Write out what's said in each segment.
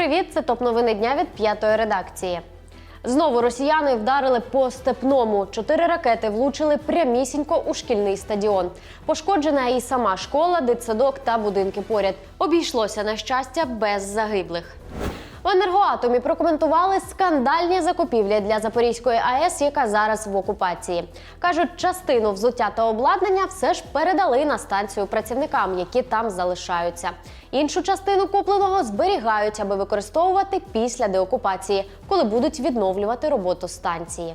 привіт! Це топ новини дня від п'ятої редакції. Знову росіяни вдарили по степному. Чотири ракети влучили прямісінько у шкільний стадіон. Пошкоджена і сама школа, дитсадок та будинки поряд. Обійшлося на щастя без загиблих. В енергоатомі прокоментували скандальні закупівлі для Запорізької АЕС, яка зараз в окупації. кажуть, частину взуття та обладнання все ж передали на станцію працівникам, які там залишаються. Іншу частину купленого зберігають, аби використовувати після деокупації, коли будуть відновлювати роботу станції.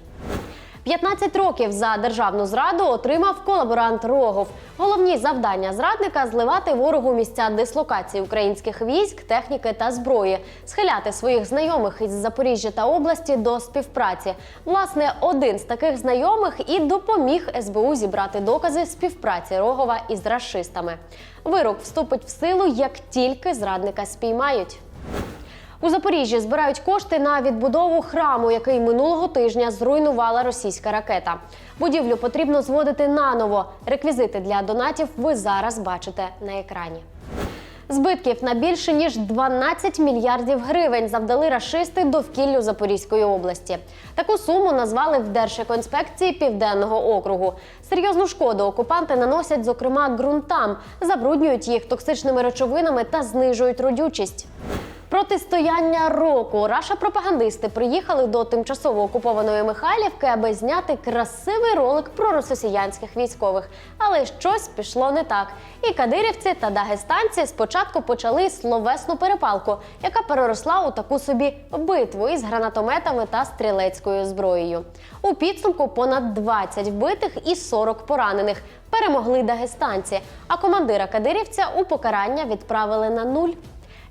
15 років за державну зраду отримав колаборант Рогов. Головні завдання зрадника зливати ворогу місця дислокації українських військ, техніки та зброї, схиляти своїх знайомих із Запоріжжя та області до співпраці. Власне, один з таких знайомих і допоміг СБУ зібрати докази співпраці Рогова із рашистами. Вирок вступить в силу, як тільки зрадника спіймають. У Запоріжжі збирають кошти на відбудову храму, який минулого тижня зруйнувала російська ракета. Будівлю потрібно зводити наново. Реквізити для донатів ви зараз бачите на екрані. Збитків на більше ніж 12 мільярдів гривень завдали рашисти довкіллю Запорізької області. Таку суму назвали в Держекоінспекції Південного округу. Серйозну шкоду окупанти наносять, зокрема, ґрунтам, забруднюють їх токсичними речовинами та знижують родючість. Протистояння року раша пропагандисти приїхали до тимчасово окупованої Михайлівки, аби зняти красивий ролик про росіянських військових. Але щось пішло не так. І кадирівці та дагестанці спочатку почали словесну перепалку, яка переросла у таку собі битву із гранатометами та стрілецькою зброєю. У підсумку понад 20 вбитих і 40 поранених. Перемогли дагестанці, а командира кадирівця у покарання відправили на нуль.